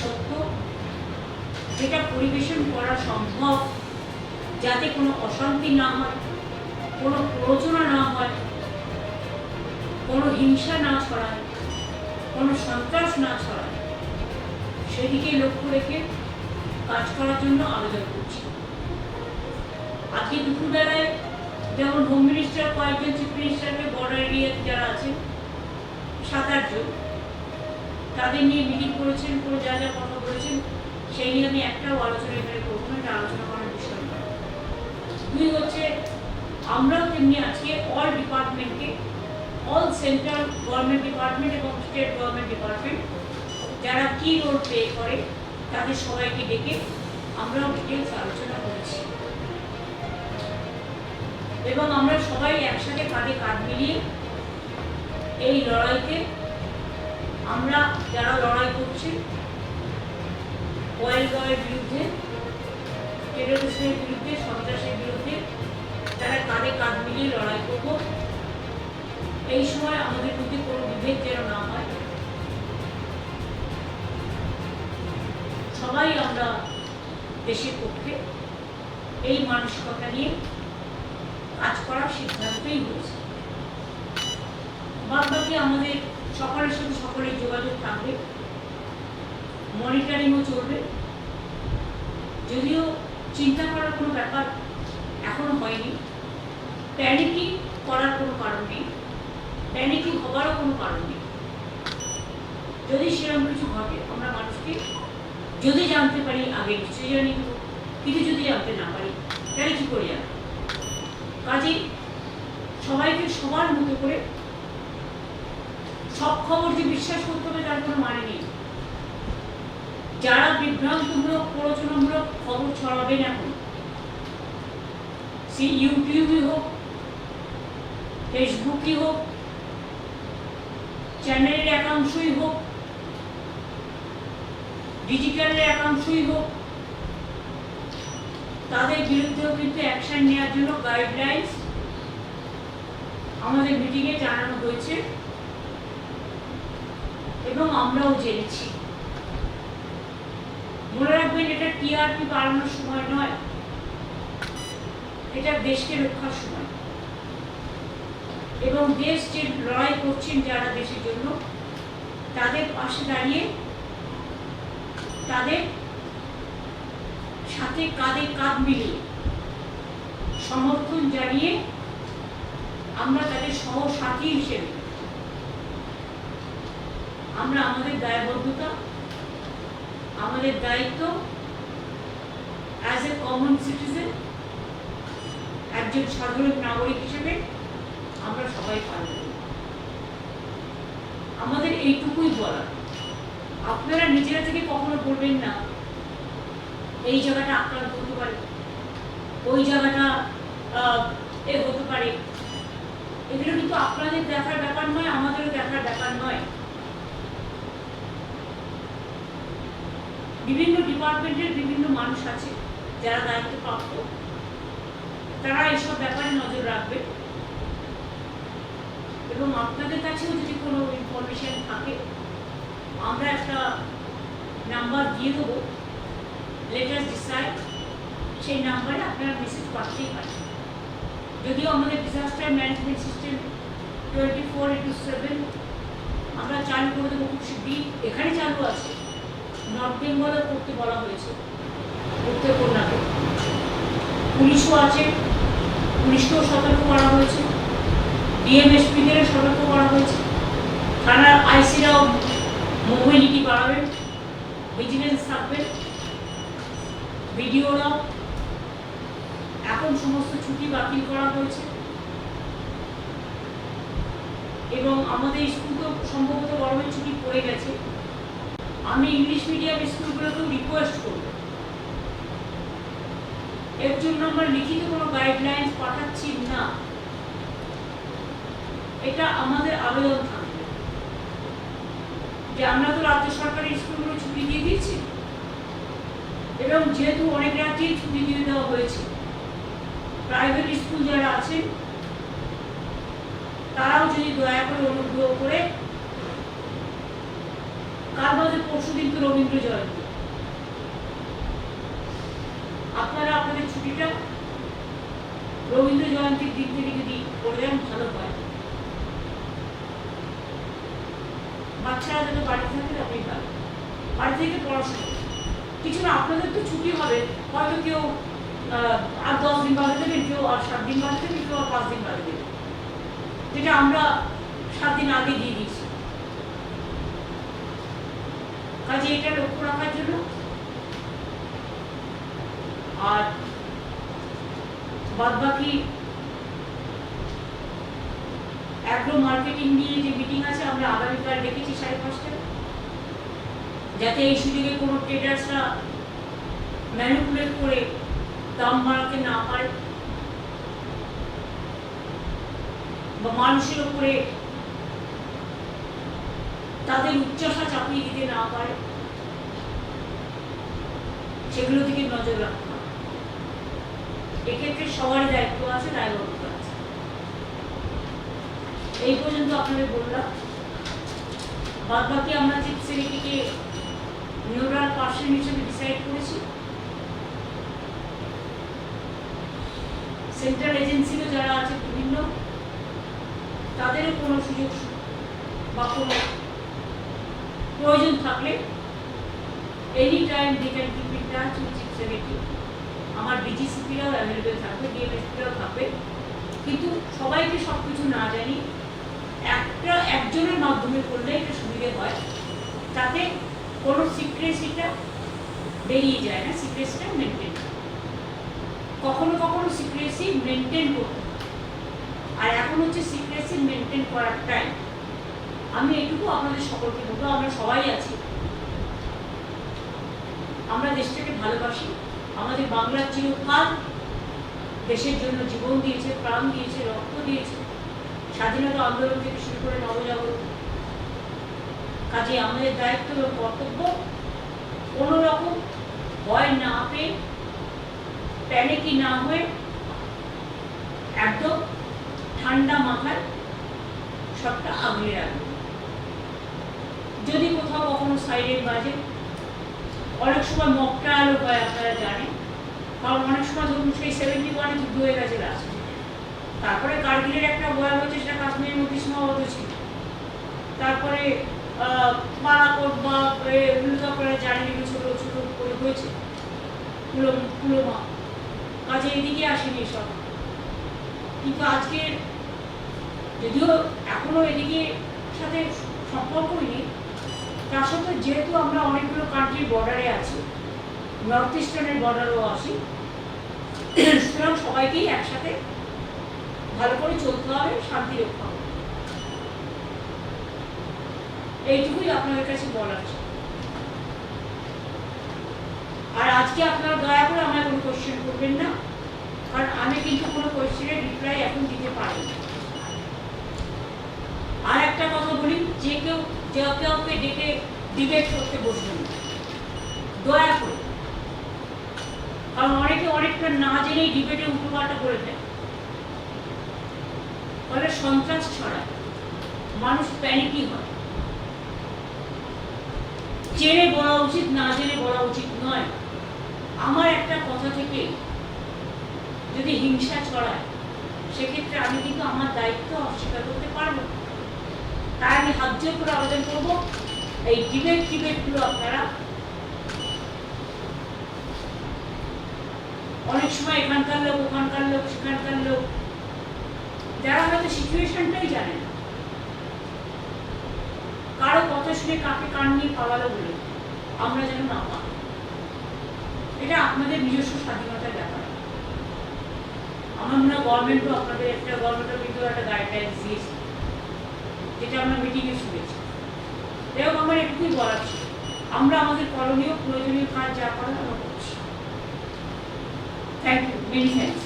সত্য, যেটা পরিবেশন করা সম্ভব যাতে কোনো অশান্তি না হয়, কোনো প্ররোচনা না হয়, কোনো হিংসা না ছড়ায়, কোনো সন্ত্রাস না ছড়ায় সেদিকে লক্ষ্য রেখে কাজ করার জন্য আবেদন করছি। আজকে দুপুরবেলায় যেমন হোম মিনিস্টার কয়েকজন চিফ মিনিস্টারকে বর্ডার এরিয়াতে যারা আছেন, সাত আটজন তাদের নিয়ে মিটিং করেছেন করে যা যা কথা বলেছেন, সেই নিয়ে আমি একটাও আলোচনা এখানে করব না, এটা আলোচনা করার বিষয় নয় দুই হচ্ছে, আমরাও তেমনি আজকে অল ডিপার্টমেন্টকে অল সেন্ট্রাল গভর্নমেন্ট ডিপার্টমেন্ট এবং স্টেট গভর্নমেন্ট ডিপার্টমেন্ট যারা কি রোল প্লে করে, তাদের সবাইকে ডেকে আমরাও ডিটেলস আলোচনা করেছি। এবং আমরা সবাই একসাথে কাঁধে কাঁধ মিলিয়ে এই লড়াইতে আমরা যারা লড়াই করছি গয়ের বিরুদ্ধে টেরোরিস্টের বিরুদ্ধে, সন্ত্রাসের বিরুদ্ধে তারা কাঁধে কাঁধ মিলিয়ে লড়াই করব, এই সময় আমাদের মধ্যে কোনো বিভেদ যেন না হয়। সবাই আমরা দেশের পক্ষে এই মানসিকতা নিয়ে কাজ করার সিদ্ধান্তই হয়েছে। বাদ বাকি আমাদের সকলের সাথে সকলের যোগাযোগ থাকবে। মনিটরিংও চলবে। যদিও চিন্তা করার কোনো ব্যাপার এখনও হয়নি। প্যানিকিং করার কোনো কারণ নেই। প্যানিকিং হওয়ারও কোনো কারণ নেই। যদি সেরকম কিছু ঘটে, আমরা মানুষকে যদি জানতে পারি, আগে নিশ্চয়ই জানি কিন্তু যদি জানতে না পারি, তাহলে কী করে জানব কাজেই সবাইকে সবার মতো করে সব খবর যে বিশ্বাস করতে হবে তার কোনো মানে নেই। যারা বিভ্রান্তমূলক, প্ররোচনামূলক খবর ছড়াবেন এখন, সে ইউটিউবই হোক, ফেসবুকই হোক, চ্যানেলের একাংশই হোক, ডিজিটালের একাংশই হোক, তাদের বিরুদ্ধেও কিন্তু অ্যাকশন নেওয়ার জন্য গাইডলাইন্স আমাদের মিটিংয়ে জানানো হয়েছে। এবং আমরাও জেনেছি। মনে রাখবেন, এটা টিআরপি বাড়ানোর সময় নয়, এটা দেশকে রক্ষার সময়। এবং দেশ যে লড়াই করছেন যারা দেশের জন্য, তাদের পাশে দাঁড়িয়ে, তাদের সাথে কাঁধে কাঁধ মিলিয়ে সমর্থন জানিয়ে আমরা তাদের সহসাথী হিসেবে আমরা আমাদের দায়বদ্ধতা, আমাদের দায়িত্ব অ্যাজ এ কমন সিটিজেন একজন সাধারণ নাগরিক হিসেবে আমরা সবাই পালন করি। আমাদের এইটুকুই বলা আপনারা নিজেরা থেকে কখনো বলবেন না, এই জায়গাটা আক্রান্ত হতে পারে, ওই জায়গাটা এ হতে পারে। এগুলো কিন্তু আপনাদের দেখার ব্যাপার নয় আমাদেরও দেখার ব্যাপার নয় বিভিন্ন ডিপার্টমেন্টের বিভিন্ন মানুষ আছে যারা দায়িত্বপ্রাপ্ত। তারা এসব ব্যাপারে নজর রাখবে। এবং আপনাদের কাছেও যদি কোনো ইনফরমেশন থাকে, আমরা একটা নাম্বার দিয়ে দেবো। লেটার ডিসাইড সেই নাম্বারে আপনারা মেসেজ পাঠাতেই পারেন যদিও আমাদের disaster management system twenty four into seven আমরা চালু করে দেবো, খুব এখানে চালু আছে। নর্থ বেঙ্গলে করতে বলা হয়েছে উত্তরকন্যাকে পুলিশও আছে, পুলিশকেও সতর্ক করা হয়েছে ডিএমএসপিদের সতর্ক করা হয়েছে। থানার আইসিরাও মোবিলিটি বাড়াবেন ভিজিলেন্স থাকবেন ভিডিওরাও এখন সমস্ত ছুটি বাতিল করা হয়েছে। এবং আমাদের স্কুল তো সম্ভবত গরমের ছুটি পড়ে গেছে। আমি ইংলিশ মিডিয়াম স্কুলগুলোকেও রিকোয়েস্ট করব। এর জন্য আমরা লিখিত কোনো গাইডলাইন্স পাঠাচ্ছি না। এটা আমাদের আবেদন থাকবে। যে আমরা তো রাজ্য সরকারের স্কুলগুলো ছুটি দিয়ে দিয়েছি। এবং যেহেতু অনেক রাজ্যেই ছুটি দিয়ে দেওয়া হয়েছে প্রাইভেট স্কুল যারা আছেন, তারাও যদি দয়া করে অনুগ্রহ করে দিন তো রবীন্দ্র জয়ন্তী। আপনারা আপনাদের ছুটিটা রবীন্দ্র জয়ন্তীর দিন থেকে যদি করে দেন ভালো হয়। বাচ্চারা যাতে বাড়ি থাকে আপনি ভালো। বাড়ি থেকে পড়াশোনা। কিছু না, আপনাদের তো ছুটি হবে। হয়তো কেউ আর দশ দিন বাদে দেবেন, কেউ আর সাত দিন বাদে দেবেন, কেউ আর পাঁচ দিন বাদে দেবেন। যেটা আমরা সাত দিন আগে দিয়ে দিয়েছি। কাজে এটা লক্ষ্য রাখার জন্য। আর বাদ বাকি অ্যাগ্রো মার্কেটিং নিয়ে যে মিটিং আছে, আমরা আগামীকাল ডেকেছি সাড়ে পাঁচটায়। যাতে এই সুযোগে কোনো ট্রেডার্সরা ম্যানুপুলেট করে দাম বাড়াতে না পারে বা মানুষের উপরে তাদের উচ্চাসা চাপিয়ে দিতে না পারে, সেগুলো দিকে নজর রাখতে হবে। এক্ষেত্রে সবারই দায়িত্ব আছে দায়বদ্ধতা আছে। এই পর্যন্ত আপনাদের বললাম। বাদ বাকি আমরা যে ছেলেটিকে নিউরাল পার্সন হিসেবে ডিসাইড করেছি। সেন্ট্রাল এজেন্সিরও যারা আছে বিভিন্ন, তাদেরও কোনো সুযোগ বা কোনো প্রয়োজন থাকলে any time they can keep in touch with secretary আমার ডিজিসিপিরাও অ্যাভেলেবেল থাকবে ডিএমএসপিরাও থাকবে। কিন্তু সবাইকে সব কিছু না জানি একটা একজনের মাধ্যমে করলে এটা সুবিধে হয়। তাতে কোনো সিক্রেসিটা বেরিয়ে যায় না সিক্রেসিটা মেনটেন কখনো কখনো সিক্রেসি মেনটেন করতে আর এখন হচ্ছে সিক্রেসি মেনটেন করার টাইম আমি এটুকু আপনাদের সকলকে বলব, আমরা সবাই আছি। আমরা দেশটাকে ভালোবাসি, আমাদের বাংলার চিরকাল দেশের জন্য জীবন দিয়েছে, প্রাণ দিয়েছে, রক্ত দিয়েছে। স্বাধীনতা আন্দোলন থেকে শুরু করে নবজাগরণ। কাজে আমাদের দায়িত্ব এবং কর্তব্য কোনো রকম ভয় না পেয়ে প্যানিকি না হয়ে, একদম ঠান্ডা মাথায় সবটা আগলে রাখবে। যদি কোথাও কখনো সাইডের বাজে, অনেক সময় মক ট্রায়ালও হয়, আপনারা জানেন। কারণ অনেক সময় ধরুন সেই সেভেন্টি ওয়ানে যুদ্ধ হয়ে গেছে লাস্ট তারপরে কার্গিলের একটা ভয় হয়েছে, সেটা কাশ্মীরের মধ্যে সীমাবদ্ধ ছিল। তারপরে বালাকোট বা এগুলো আপনারা জানেন এগুলো ছোটো ছোটো করে হয়েছে। পুলম কাজে এদিকে আসেনি সব কিন্তু আজকে যদিও এখনও এদিকে সাথে সম্পর্কই নেই তার সাথে যেহেতু আমরা অনেকগুলো কান্ট্রির বর্ডারে আছি নর্থ ইস্টার্নের বর্ডারও আছি, সুতরাং সবাইকেই একসাথে ভালো করে চলতে হবে, শান্তি রক্ষা হবে এইটুকুই আপনাদের কাছে বলার ছিল। আর আজকে আপনারা দয়া করে আমার কোনো কোশ্চেন করবেন না, কারণ আমি কিন্তু কোনো কোশ্চেনের রিপ্লাই এখন দিতে পারি না আর একটা কথা বলি যে কেউ, যে কাউকে ডেকে ডিবেট করতে বসবেন দয়া করে। কারণ অনেকে অনেকটা না জেনেই ডিবেটে উল্টোপাল্টা করে দেয়। ফলে সন্ত্রাস ছড়ায়। মানুষ প্যানিকি হয়। জেনে বলা উচিত, না জেনে বলা উচিত নয়। আমার একটা কথা থেকে যদি হিংসা ছড়ায়, সেক্ষেত্রে আমি কিন্তু আমার দায়িত্ব অস্বীকার করতে পারব না। তাই আমি হাত জোর করে আবেদন করব। এই ডিবেট ডিবেটগুলো আপনারা অনেক সময় এখানকার লোক, ওখানকার লোক, সেখানকার লোক, যারা হয়তো সিচুয়েশনটাই জানে না। কারও কত শুনে কাকে কান নিয়ে পালালো বলে আমরা যেন না পাই। এটা আপনাদের নিজস্ব স্বাধীনতার ব্যাপার। আমার মনে হয় গভর্নমেন্টও আপনাদের একটা গভর্নমেন্টের কিন্তু একটা গাইডলাইন্স দিয়েছে। যেটা আমরা মিটিংয়ে শুনেছি। যাই হোক আমার একটুই বলার ছিল। আমরা আমাদের করণীয় প্রয়োজনীয় কাজ যা করার আমরা করছি। Thank you many thanks